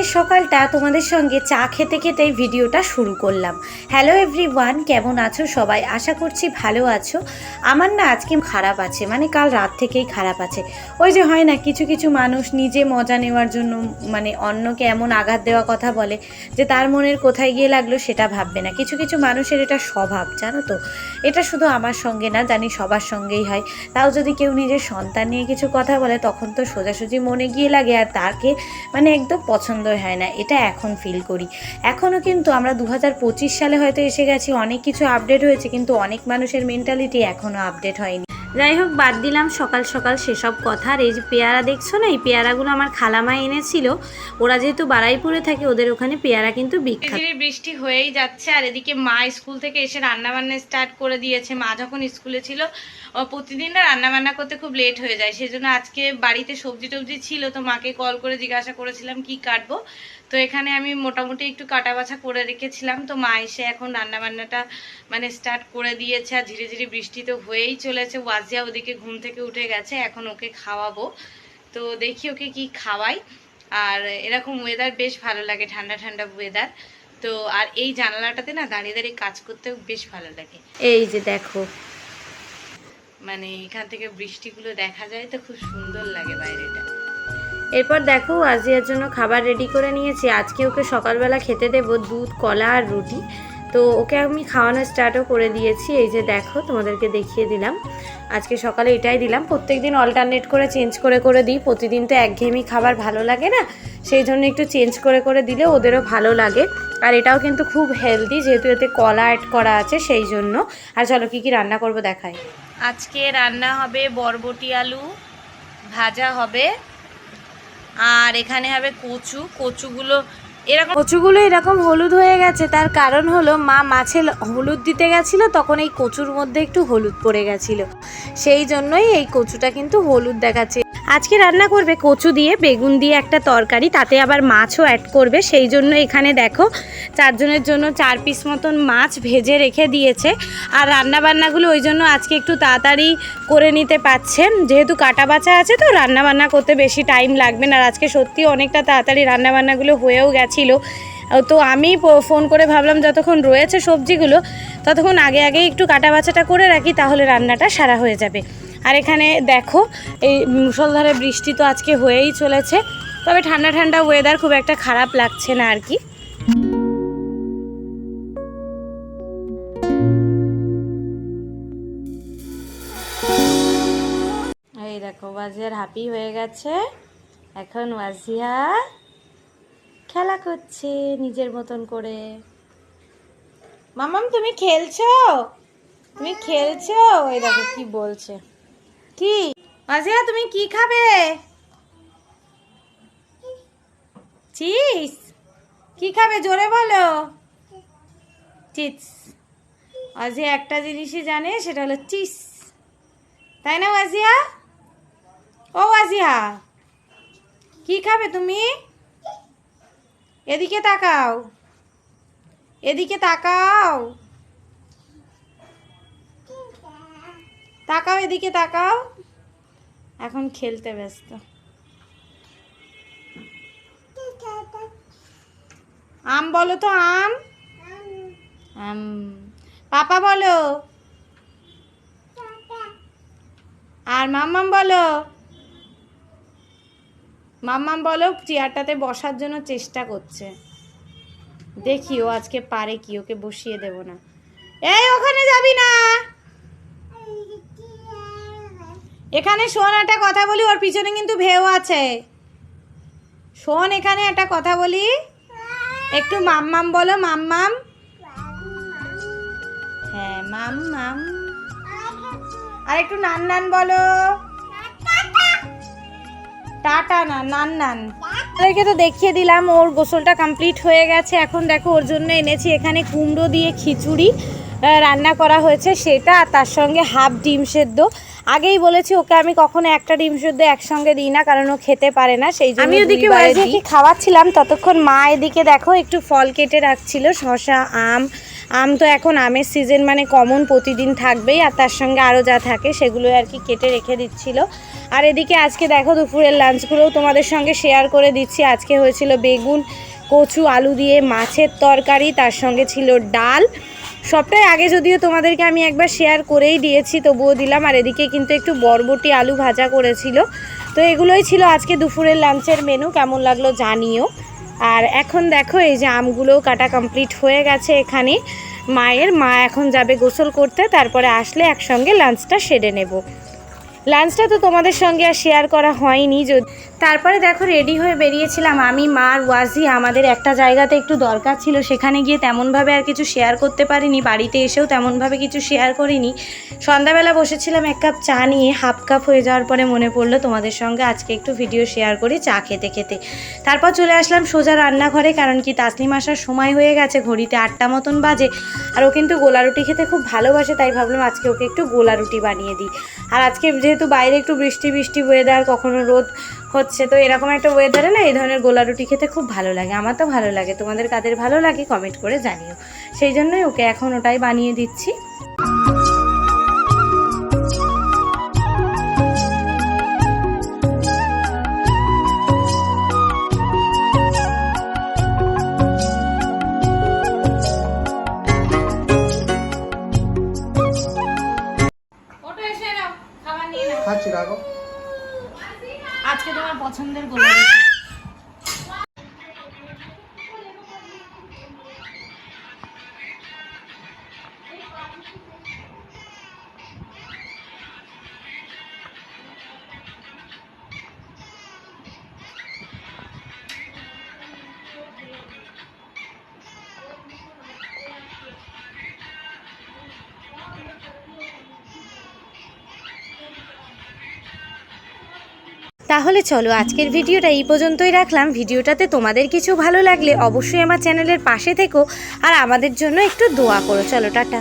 আজকের সকালটা তোমাদের সঙ্গে চা খেতে খেতেই ভিডিওটা শুরু করলাম। হ্যালো এভরি ওয়ান কেমন আছো সবাই? আশা করছি ভালো আছো। আমার না আজকে খারাপ আছে মানে কাল রাত থেকেই খারাপ আছে। ওই যে হয় না, কিছু কিছু মানুষ নিজে মজা নেওয়ার জন্য মানে অন্যকে এমন আঘাত দেওয়া কথা বলে যে তার মনের কোথায় গিয়ে লাগল সেটা ভাববে না। কিছু কিছু মানুষের এটা স্বভাব, জানো তো? এটা শুধু আমার সঙ্গে না, জানি সবার সঙ্গেই হয়। তাও যদি কেউ নিজের সন্তান নিয়ে কিছু কথা বলে, তখন তো সোজাসুজি মনে গিয়ে লাগে আর তাকে মানে একদম পছন্দই হয় না, এটা এখন ফিল করি। এখনও কিন্তু আমরা দু হাজার পঁচিশ সালে হয়তো এসে গেছি, অনেক কিছু আপডেট হয়েছে, কিন্তু অনেক মানুষের মেন্টালিটি এখনও আপডেট হয়নি। যাই হোক, বাদ দিলাম সকাল সকাল সেসব কথা। আর এই যে পেয়ারা দেখছ না, এই পেয়ারাগুলো আমার খালামা এনেছিল। ওরা যেহেতু বারাইপুরে থাকে, ওদের ওখানে পেয়ারা কিন্তু বিখ্যাত। বৃষ্টি হয়েই যাচ্ছে, আর এদিকে মা স্কুল থেকে এসে রান্না বান্না স্টার্ট করে দিয়েছে। মা যখন স্কুলে ছিল প্রতিদিন না রান্না বান্না করতে খুব লেট হয়ে যায়। সেজন্য আজকে বাড়িতে সবজি টবজি ছিল, তো মাকে কল করে জিজ্ঞাসা করেছিলাম, কি কাটবো? তো এখানে আমি মোটামুটি একটু কাটা বাছা করে রেখেছিলাম। তো মা এসে এখন রান্না বান্নাটা মানে স্টার্ট করে দিয়েছে আর ধীরে ধীরে বৃষ্টি তো হয়েই চলেছে। ওয়াজিয়া ওদিকে ঘুম থেকে উঠে গেছে এখন ওকে খাওয়াবো। তো দেখি ওকে কি খাওয়াই। আর এরকম ওয়েদার বেশ ভালো লাগে ঠান্ডা ঠান্ডা ওয়েদার তো আর এই জানালাটাতে না দাঁড়িয়ে দাঁড়িয়ে কাজ করতেও বেশ ভালো লাগে। এই যে দেখো। মানে এখান থেকে বৃষ্টিগুলো দেখা যায় তো খুব সুন্দর লাগে বাইরেটা। এরপর দেখো আজিয়ার জন্য খাবার রেডি করে নিয়েছি। আজকে ওকে সকালবেলা খেতে দেব দুধ, কলা আর রুটি। তো ওকে আমি খাওয়ানো স্টার্টও করে দিয়েছি। এই যে দেখো, তোমাদেরকে দেখিয়ে দিলাম। আজকে সকালে এটাই দিলাম। প্রত্যেকদিন অল্টারনেট করে চেঞ্জ করে করে দিই। প্রতিদিন তো একঘেয়েমি খাবার ভালো লাগে না। সেই জন্য একটু চেঞ্জ করে করে দিলে ওদেরও ভালো লাগে। আর এটাও কিন্তু খুব হেলদি যেহেতু এতে কলা অ্যাড করা আছে, সেই জন্য। আর চলো কী কী রান্না করব দেখাই। আজকে রান্না হবে বরবটি আলু, ভাজা হবে আর এখানে হবে কচু, কচুগুলো এরকম কচুগুলো এরকম হলুদ হয়ে গেছে, তার কারণ হলো মা মাছে হলুদ দিতে গেছিল, তখন এই কচুর মধ্যে একটু হলুদ পড়ে গেছিল। সেই জন্যই এই কচুটা কিন্তু হলুদ দেখাচ্ছে। আজকে রান্না করবে কচু দিয়ে, বেগুন দিয়ে একটা তরকারি, তাতে আবার মাছও অ্যাড করবে। সেই জন্য এখানে দেখো, চারজনের জন্য চার পিস মতন মাছ ভেজে রেখে দিয়েছে। আর রান্না বান্নাগুলো ওই জন্য আজকে একটু তাড়াতাড়ি করে নিতে পারছে। যেহেতু কাটা বাছা আছে তো রান্না বান্না করতে বেশি টাইম লাগবে না। আর আজকে সত্যি অনেকটা তাড়াতাড়ি রান্না বান্নাগুলো হয়েও গেছিল। তো আমি ফোন করে ভাবলাম, যতক্ষণ রয়েছে সবজিগুলো, ততক্ষণ আগে আগে একটু কাটা বাছাটা করে রাখি, তাহলে রান্নাটা সারা হয়ে যাবে। আর এখানে দেখো, এই মুসলধারে বৃষ্টি তো আজকে হয়েই চলেছে, তবে ঠান্ডা ঠান্ডা ওয়েদার খুব একটা খারাপ লাগছে না আর কি। এই দেখো, ওয়াজিয়ার হ্যাপি হয়ে গেছে। এখন ওয়াজিয়া খেলা করছে নিজের মতন করে। মামাম, তুমি খেলছো? তুমি খেলছো? ওই দেখো কি বলছে। কি? ওয়াজিয়া তুমি কি খাবে? চিজ কি খাবে? জোরে বলো। চিপস। ওয়াজিয়া একটা জিনিসই জানে, সেটা হলো চিজ তাই না ওয়াজিয়া ও ওয়াজিয়া কি খাবে তুমি? এদিকে তাকাও। এদিকে তাকাও। তাকাও এদিকে তাকাও। এখন খেলতে ব্যস্ত। আম বলো তো, আম? আম। পাপা বলো। আর মাম্মাম বলো। মাম্মাম বলো, চেয়ারটাতে বসার জন্য চেষ্টা করছে। দেখি ও আজকে পারে কি, ওকে বসিয়ে দেব না। এই, ওখানে যাবি না? এখানে শোন একটা কথা বলি, ওর পিছনে কিন্তু ভেউ আছে। শোন, এখানে একটা কথা বলি। একটু মাম্মাম বলো মাম্মাম হ্যাঁ মাম্মাম আর একটু নান নান বলো। টাটা না, নান নান। ওদেরকে তো দেখিয়ে দিলাম, ওর গোসলটা কমপ্লিট হয়ে গেছে। এখন দেখো, ওর জন্য এনেছি এখানে কুমড়ো দিয়ে খিচুড়ি রান্না করা হয়েছে সেটা, আর তার সঙ্গে হাফ ডিম সেদ্ধ। আগেই বলেছি ওকে আমি কখনো একটা ডিম সেদ্ধ একসঙ্গে দিই না কারণ ও খেতে পারে না সেই জন্য আমি ওদিকে খাওয়াচ্ছিলাম ততক্ষণ মা এদিকে দেখো একটু ফল কেটে রাখছিল শশা আম আম তো এখন আমের সিজন মানে কমন প্রতিদিন থাকবেই আর তার সঙ্গে আরও যা থাকে সেগুলো আর কি কেটে রেখে দিচ্ছিল। আর এদিকে আজকে দেখো দুপুরের লাঞ্চগুলোও তোমাদের সঙ্গে শেয়ার করে দিচ্ছি আজকে হয়েছিল বেগুন কচু, আলু দিয়ে মাছের তরকারি, তার সঙ্গে ছিল ডাল। সবটাই আগে যদিও তোমাদেরকে আমি একবার শেয়ার করেই দিয়েছি, তবুও দিলাম। আর এদিকে কিন্তু একটু বরবটি আলু ভাজা করেছিল। তো এগুলোই ছিল আজকে দুপুরের লাঞ্চের মেনু কেমন লাগল জানিও। আর এখন দেখো, এই যে আমগুলোও কাটা কমপ্লিট হয়ে গেছে এখানে। মায়ের, মা এখন যাবে গোসল করতে, তারপরে আসলে একসঙ্গে লাঞ্চটা সেরে নেব। লাঞ্চটা তো তোমাদের সঙ্গে আর শেয়ার করা হয়নি যদি তারপরে দেখো রেডি হয়ে বেরিয়েছিলাম। আমি, মা আর ওয়াজি আমাদের একটা জায়গাতে একটু দরকার ছিল। সেখানে গিয়ে তেমনভাবে আর কিছু শেয়ার করতে পারিনি। বাড়িতে এসেও তেমনভাবে কিছু শেয়ার করিনি। সন্ধ্যাবেলা বসেছিলাম এক কাপ চা নিয়ে। হাফ কাপ হয়ে যাওয়ার পরে মনে পড়ল তোমাদের সঙ্গে আজকে একটু ভিডিও শেয়ার করি চা খেতে খেতে। তারপর চলে আসলাম সোজা রান্নাঘরে কারণ কি তাসলিম আসার সময় হয়ে গেছে। ঘড়িতে আটটা মতন বাজে। আর ও কিন্তু গোলা রুটি খেতে খুব ভালোবাসে, তাই ভাবলাম আজকে ওকে একটু গোলা রুটি বানিয়ে দিই। আর আজকে যেহেতু বাইরে একটু বৃষ্টি বৃষ্টি ওয়েদার কখনো রোদ হচ্ছে। তো এরকম একটা ওয়েদারে না এই ধরনের গোলা রুটি খেতে খুব ভালো লাগে। আমার তো ভালো লাগে। তোমাদের কাদের ভালো লাগে কমেন্ট করে জানিও। সেই জন্যই ওকে এখন ওটাই বানিয়ে দিচ্ছি। খাচ্ছি রাখো। আজকে তোমার পছন্দের গোলা তাহলে চলো আজকের ভিডিওটা এই পর্যন্তই রাখলাম। ভিডিওটাতে তোমাদের কিছু ভালো লাগলে অবশ্যই আমার চ্যানেলের পাশে থেকো আর আমাদের জন্য একটু দোয়া করো। চলো, টাটা।